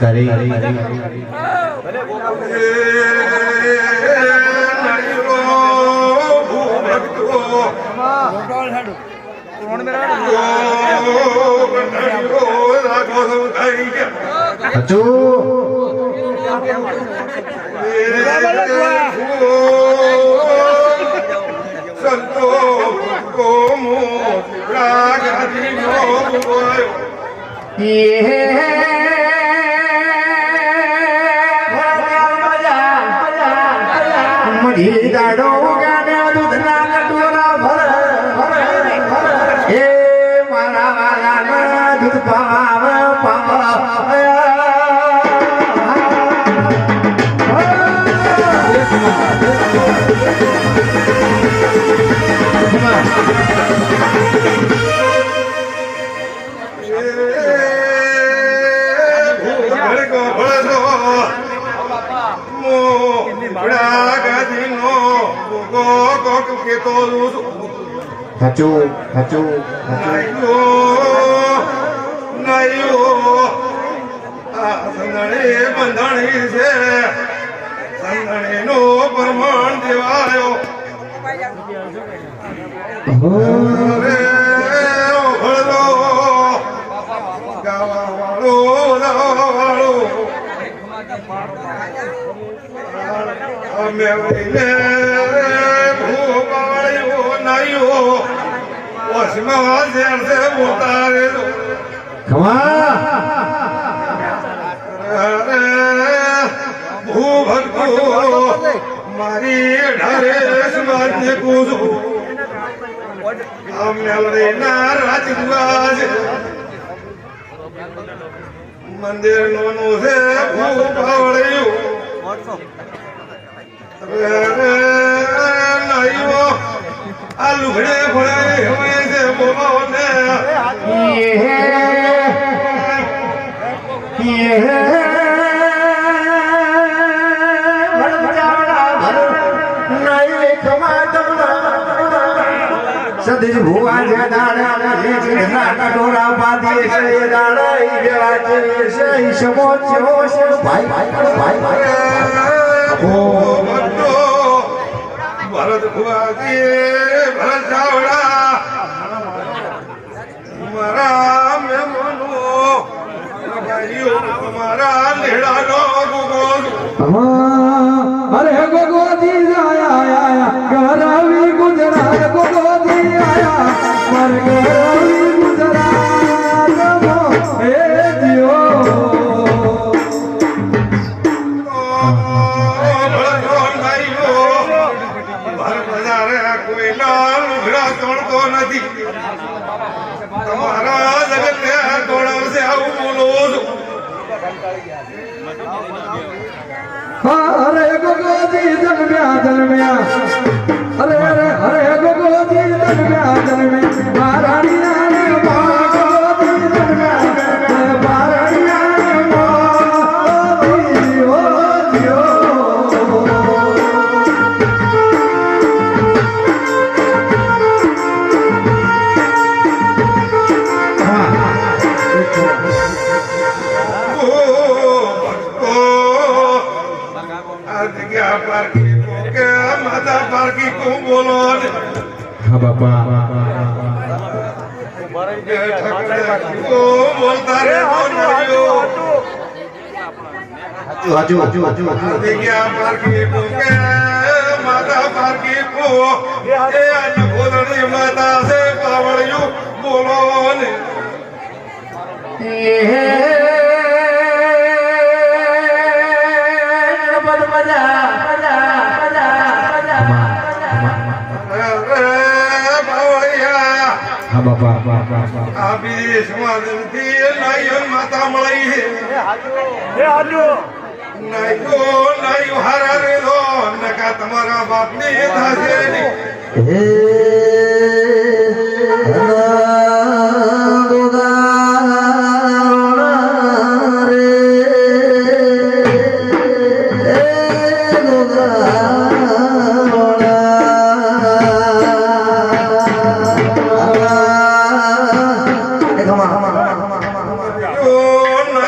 તારી સંતો મેરા હચું સંતો મઢી દાડો ગાને દૂધના કટોરા ભર એ મારા વાલાના દૂધ પાવ પાવ નો નો પ્રમાણ દેવાયો અરે ઓળો ગાવા અમે વસમાં શેર છે ઉતારે ખમા. અરે ભૂભક્તો મારી ઢારે સમાજને કૂદું. મેલડીના રાજદ્વાજ. મંદિર નોનું છે ભૂપાવળ્યું અરે નાઈઓ આ લુગડે ભળે હોય છે બોને સદીજ ભુવા જે દાડા જે ઘરના કટોરા બાંધી છે દાડા ઈ જેવા છે છે ઈ સમો છે. ભાઈ ભાઈ ભાઈ ભાઈ. ભરત ભરત ચાવડા મારા મેમનો ભાઈઓ મારા લેડાનો ગોગો અરે ગોગો દી આયા. અરે ગોગોજી જન્મ્યા જન્મ્યા અરે અરે અરે ગોગોજી જન્મ્યા જન્મ્યા મહારાણીયા બોલતા રે હજુ હજુ હજુ. માતા પારકી પો એ માતા પાવળિયું બોલો ને. નાયન માતા મળી. હે હાજુ. નાયો નાયો હારા રે નકા તમારા બાપની થશે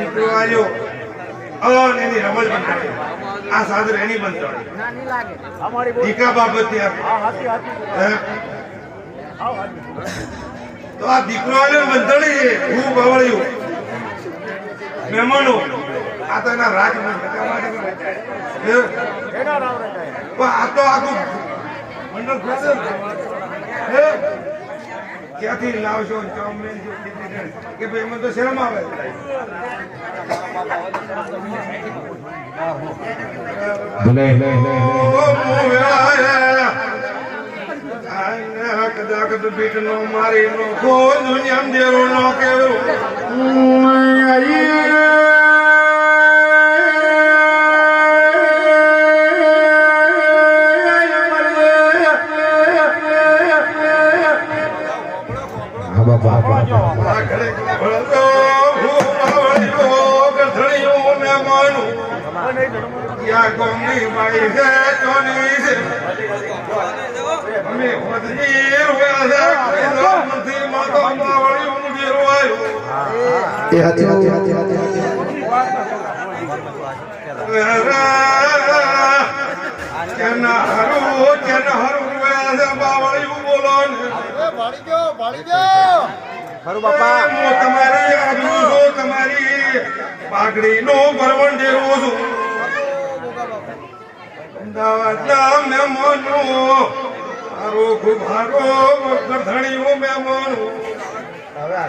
દીકરો આવ્યો અન એની રમજ બંધાણી આ સાદર એની બંધાણી ના નહીં લાગે. અમારી બોલ. દીકા બાબતે તો આ દીકરો બંધાણી છે હું અવળ્યું મહેમાનો. આ તો એના રાજ આ તો આખું મંડળ હે? ક્યાંથી લાવશો ચોમેન. કે ભાઈ એમાં તો શરમ આવે. કદાક તો પીઠ નો મારી નો કોઈ દુનિયા દેરો નો કેવું એ હાથી હાથી હાથી. હાથી કેના હારું કેના હારું રોયા છે બાવળિયું બોલો ને ખરું બાપા. હું તમારી પાઘડી નો તમારી ભરવણ ડેરો છું. અમદાવાદના મહેમાનો મારો ખૂબ હારો ગરધણીઓ મહેમાનો માતા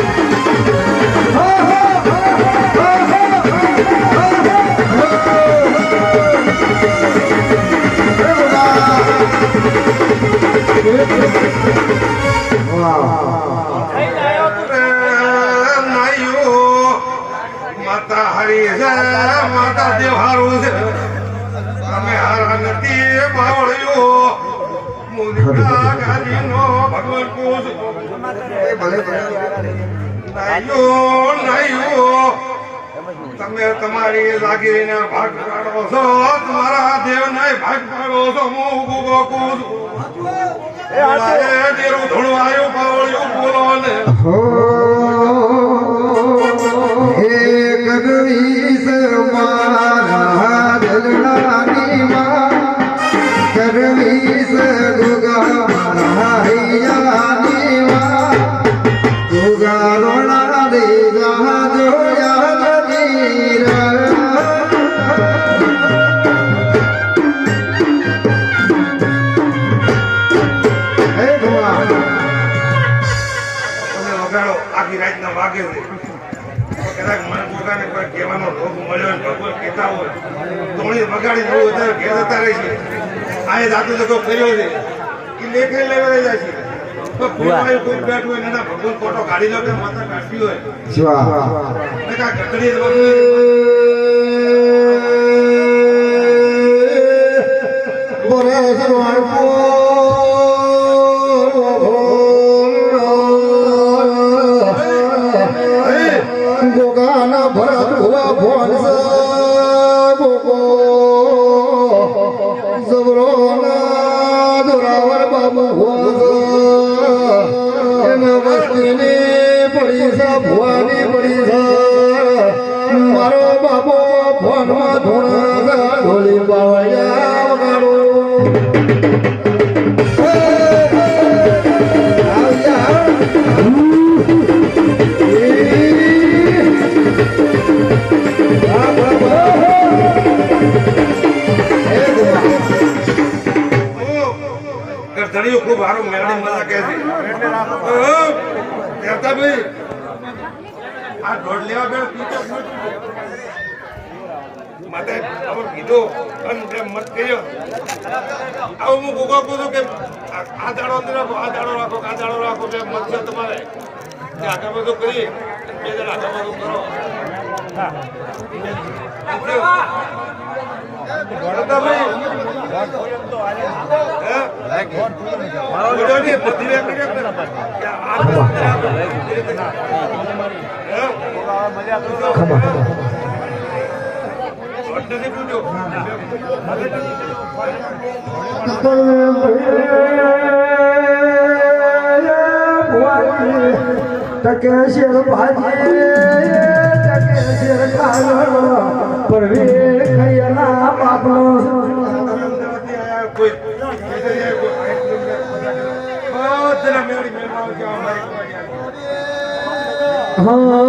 માતા હરી માતા દેવ હારું છે તમે હારા નથી બાવળ્યો મુનિકા ગાદી નો ભગવાન પૂછ ભલે તમે તમારી લાગીને ભાગ પાડો છો તમારા દેવને ભાગ પાડો છો હું ગુગો કું છું. દેરું પાવળ્યું બોલો ને. છે. કદાચ મને પોતાને કોઈ કહેવાનો રોગ મળ્યો ને ભગવાન કહેતા હોય હું વગાડી વધારે ઘેર જતા રહે છે. આ એ દાદુ તો કર્યો છે. એ લેખે લેવા જાય છે. ભગવાન ફોટો કાઢી લો કે માતા કાઢી હોય. ભુવાની પડી છે મારો બાબો ફોનમાં ધોણા ઢોલી બાવળિયા વગાડો. ગરધણીઓ ખૂબ સારું મેળવી મજા કહે છે. દેવતા ભાઈ આ દોઢ લેવા બેન માટે આવો કીધું અને તેમ મત કર્યો. આવું હું ગોગો છું કે આ દાડો અંદર રાખો આ દાડો રાખો આ દાડો રાખો બે મત છે તમારે. કે આગળ બધું કરી બે જણ આગળ બધું કરો. હે? બોલો ને, બધી રે કરી આપને. કે આ હે? વોટ નથી પૂછ્યો. ટકે શેર ભાજી હા